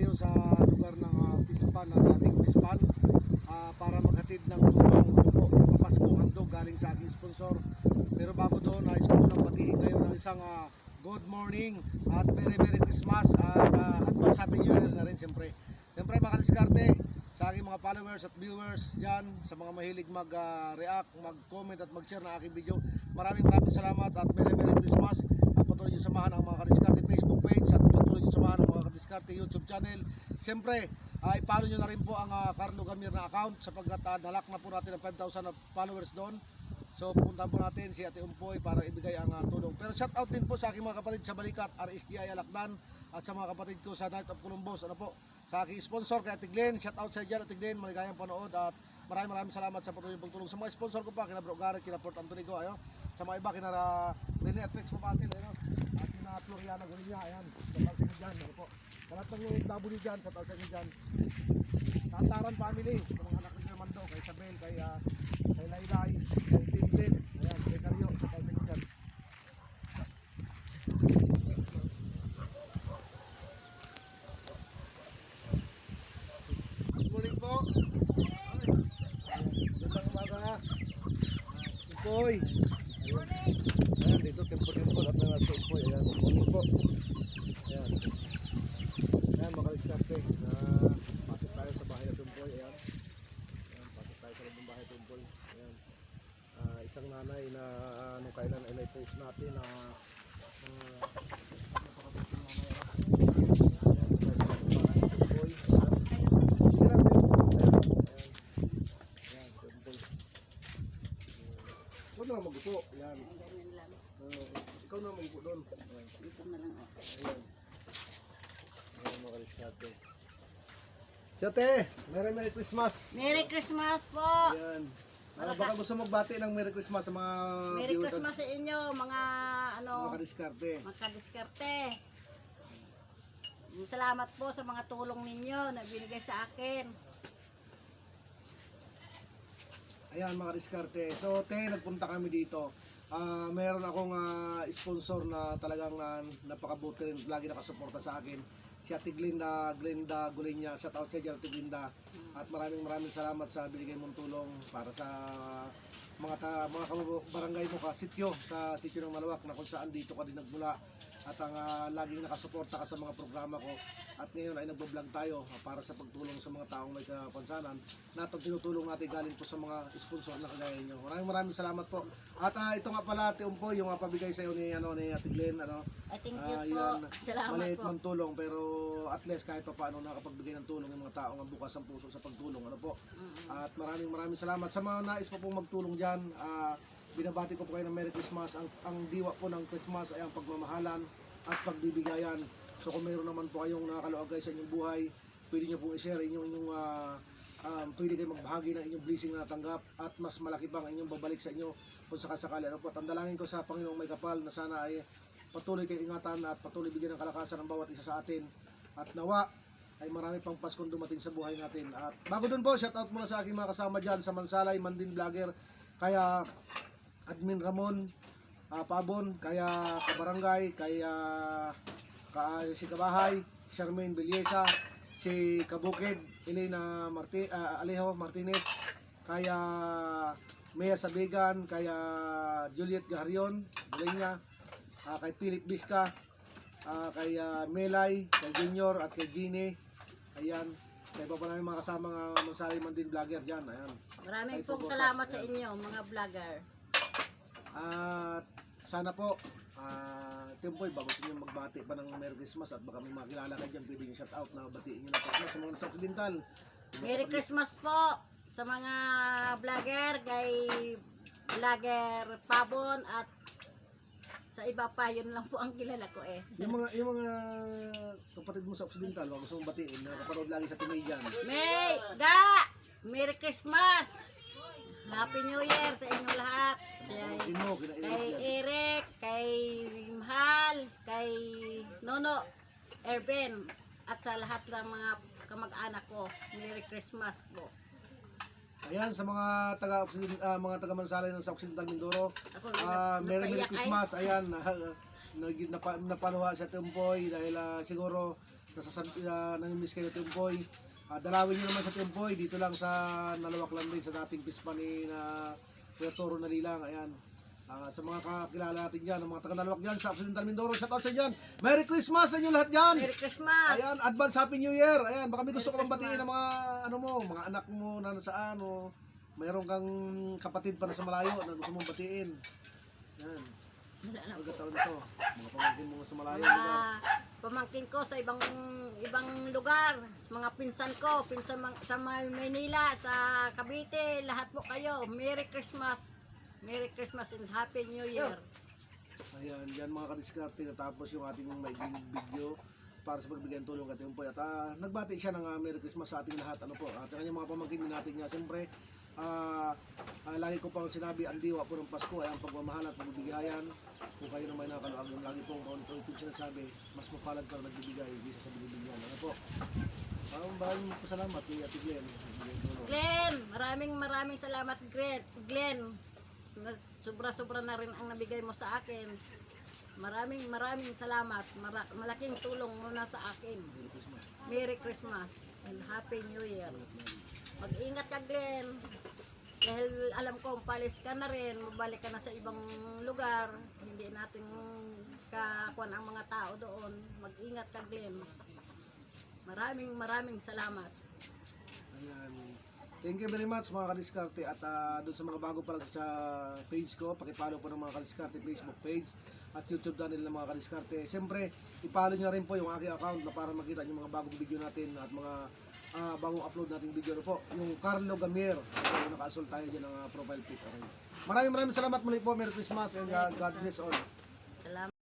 tayo sa lugar ng uh, Pispan, na dating Pispan, ah, para maghatid ng tulong po, papaskong handog galing sa aking sponsor. Pero bago doon, nais ko munang batiin kayo ng isang ah, good morning at Merry Merry Christmas at uh, advance Happy New Year na rin siyempre. Siyempre mga diskarte sa aking mga followers at viewers dyan, sa mga mahilig mag-react, mag-comment at mag-share ng aking video. Maraming maraming salamat at Merry Merry Christmas at patuloy nyo samahan ang mga kadiskarte Facebook page at patuloy nyo samahan ang mga kadiskarte YouTube channel. Siyempre, uh, ipalo nyo na rin po ang ah, Carlo Gamir na account sapagkat uh, nalak na po natin ang 5,000 na followers doon. So pupuntahan po natin si Ate Umpoy para ibigay ang ah, tulong. Pero shout out din po sa aking mga kapatid sa Balikat, RSDI Alakdan at sa mga kapatid ko sa Night of Columbus. Ano po? Sa aking sponsor kay Ate Glenn, shout out sa dyan Ate Glenn, maligayang panood at maraming maraming salamat sa patuloy pagtulong sa mga sponsor ko pa, kina Bro Garrett, kina Port Antonigo, ayo. Sa mga iba, kina uh, Rene at Rex Papasil, ayo. At kina Floriana Gulinya, ayan. Sa inyo dyan, ano po. Sa lahat ng OFW dyan, shout out sa inyo dyan. Tantaran family, sa mga anak ni Mando, kay Isabel, kay, uh, kay Laylay, kay Tintin, ayan, kay Karyo, shout out sa inyo dyan. Good morning po. Magandang umaga. Impoy. Ayan, dito tempo-tempo at mga impoy. Ayan, good morning po. Ayan. Ayan, mga kaliskarte. Na pasok tayo sa bahay na Tumpoy. Ayan. Ayan, pasok tayo sa loob ng bahay Tumpoy. Ayan. Ah, isang nanay na ah, nung kailan ay post natin na uh, napakabuting nanay. Ayan, tayo sa loob ng bahay Tumpoy. Ayan. Sige lang, Tim. Ayan, ayan. Ayan, Tumpoy. Huwag na lang magupo. Ayan. Ah, ikaw na magupo doon. Ayan. Ayan. Ayan mga kaliskarte. Si ate, Merry Merry Christmas. Merry Christmas po! Ayan. Ah, baka gusto magbati ng Merry Christmas sa mga Merry viewers Christmas sa inyo, mga ano, mga kadiskarte. mga kadiskarte. Salamat po sa mga tulong ninyo na binigay sa akin. Ayan mga diskarte. So, te, nagpunta kami dito. Ah, meron akong ah, sponsor na talagang ah, napakabuti rin, lagi nakasuporta sa akin. Si Ate Glinda, Glinda Gulinya, shout out sa Ate Glinda. At maraming maraming salamat sa binigay mong tulong para sa mga ta, mga barangay mo ka, sityo, sa sityo ng Malawak na kung saan dito ka din nagmula. At ang ah, laging nakasuporta ka sa mga programa ko. At ngayon ay nagbablog tayo para sa pagtulong sa mga taong may kapansanan na itong tinutulong natin galing po sa mga sponsor na kagaya nyo. Maraming maraming salamat po. At ah, ito nga pala, Ate Umpo, yung uh, pabigay sa iyo ni, ano, ni Ate Glenn, ano, I thank you Ah, po. yan. Salamat maliit po. man tulong pero at least kahit pa paano nakapagbigay ng tulong yung mga tao ang bukas ang puso sa pagtulong. Ano po? At maraming maraming salamat. Sa mga nais pa pong magtulong diyan binabati ko po kayo ng Merry Christmas. Ang, ang diwa po ng Christmas ay ang pagmamahalan at pagbibigayan. So kung mayroon naman po kayong nakakaluagay sa inyong buhay pwede nyo pong i-share inyong inyong ah, um, pwede kayo magbahagi ng inyong blessing na natanggap at mas malaki pang inyong babalik sa inyo kung sakasakali. Ano po? Tandalangin ko sa Panginoong may kapal na sana ay patuloy kayo ingatan at patuloy bigyan ng kalakasan ng bawat isa sa atin. At nawa ay marami pang Paskong dumating sa buhay natin. At bago dun po, shout out muna sa aking mga kasama dyan sa Mansalay, Mandin Vlogger, kaya Admin Ramon, ah, Pabon, kaya Kabarangay, kaya ka, si Kabahay, Charmaine Beliesa, si Kabukid, Elena Marti, ah, Alejo Martinez, kaya Mea Sabigan, kaya Juliet Gaharion, Bulenya, ah, kay Philip Bisca, ah, kay ah, Melay, kay Junior at kay Gine. Ayan. Kay iba pa namin mga kasama nga Mansari man din vlogger dyan. Ayan. Maraming pong salamat sa inyo, mga vlogger. At sana po, ah, Timpoy, bago sa inyo magbati pa ng Merry Christmas at baka may makilala kayo dyan, pwede nyo shout out na batiin nyo na Christmas sa mga nasa Occidental. Merry Christmas po sa mga vlogger, kay vlogger Pabon at sa iba pa, yun lang po ang kilala ko eh. Yung mga, yung mga kapatid mo sa Occidental, wag gusto mong batiin, na kapanood lagi sa Tinay dyan. May, ga! Merry Christmas! Happy New Year sa inyong lahat. Kay, Kapatid mo, kina kay. Eric, kay Mahal, kay Nono, Erben, at sa lahat ng mga kamag-anak ko. Merry Christmas po. Ayan, sa mga taga uh, mga taga Mansalay ng sa Occidental Mindoro, nap- Merry Merry. Christmas. Ayan, uh, napa, napaluha sa Tumpoy dahil ah, siguro nasa uh, namimiss kayo Timpoy, uh, dalawin nyo naman sa Timpoy, dito lang sa Nalawak lang din sa dating pispa ni na Kuya Toro Nalilang, ayan. Ah, sa mga kakilala natin dyan, mga taga-Nalawak dyan, sa Occidental Mindoro, shout out sa inyo dyan. Merry Christmas sa inyo lahat dyan! Merry Christmas! Ayan, advance Happy New Year. Ayan, baka may gusto ka bang batiin ng mga ano mo, mga anak mo na nasaan o mayroon kang kapatid pa na sa malayo na gusto mong batiin. Ayan. Pagkataon nito, mga pamangkin mo sa malayo. mga lugar. pamangkin ko sa ibang ibang lugar, mga pinsan ko, pinsan sa Maynila, sa Cavite, lahat po kayo. Merry Christmas. Merry Christmas and Happy New Year. Ayan, yan mga kadiskarte natapos yung ating maiging video para sa pagbigay ng tulong kay Timpoy. At ah, nagbati siya ng ah, Merry Christmas sa ating lahat. Ano po, at ang kanyang mga pamangkin natin niya. Siyempre, ah, ah, lagi ko pang sinabi, ang diwa po ng Pasko ay ang pagmamahal at pagbibigayan. Kung kayo na may nakakaluag, lagi pong paulit-ulit sinasabi, mas mapalad para nagbibigay, hindi sa binibigyan. Ano po? Maraming maraming pasalamat kay Ate Glenn. Glenn, maraming maraming salamat Glenn. Glenn, sobra-sobra na rin ang nabigay mo sa akin. Maraming maraming salamat. Mara- malaking tulong mo sa akin. Merry Christmas. Merry Christmas and Happy New Year. Mag-ingat ka Glenn. Dahil alam ko, palis ka na rin, mabalik ka na sa ibang lugar. Hindi natin kakuan ang mga tao doon. Mag-ingat ka Glenn. Maraming maraming salamat. Thank you very much mga kadiskarte at ah, doon sa mga bago pa lang sa page ko, pakipollow po ng mga kadiskarte Facebook page at YouTube channel ng mga kadiskarte. Siyempre, ipollow nyo rin po yung aking account na para makita yung mga bagong video natin at mga ah, bagong upload nating video na po. Yung Carlo Gamier, so, naka-asol tayo dyan ng ah, profile pic. Okay. Maraming maraming salamat muli po. Merry Christmas and ah, God bless all.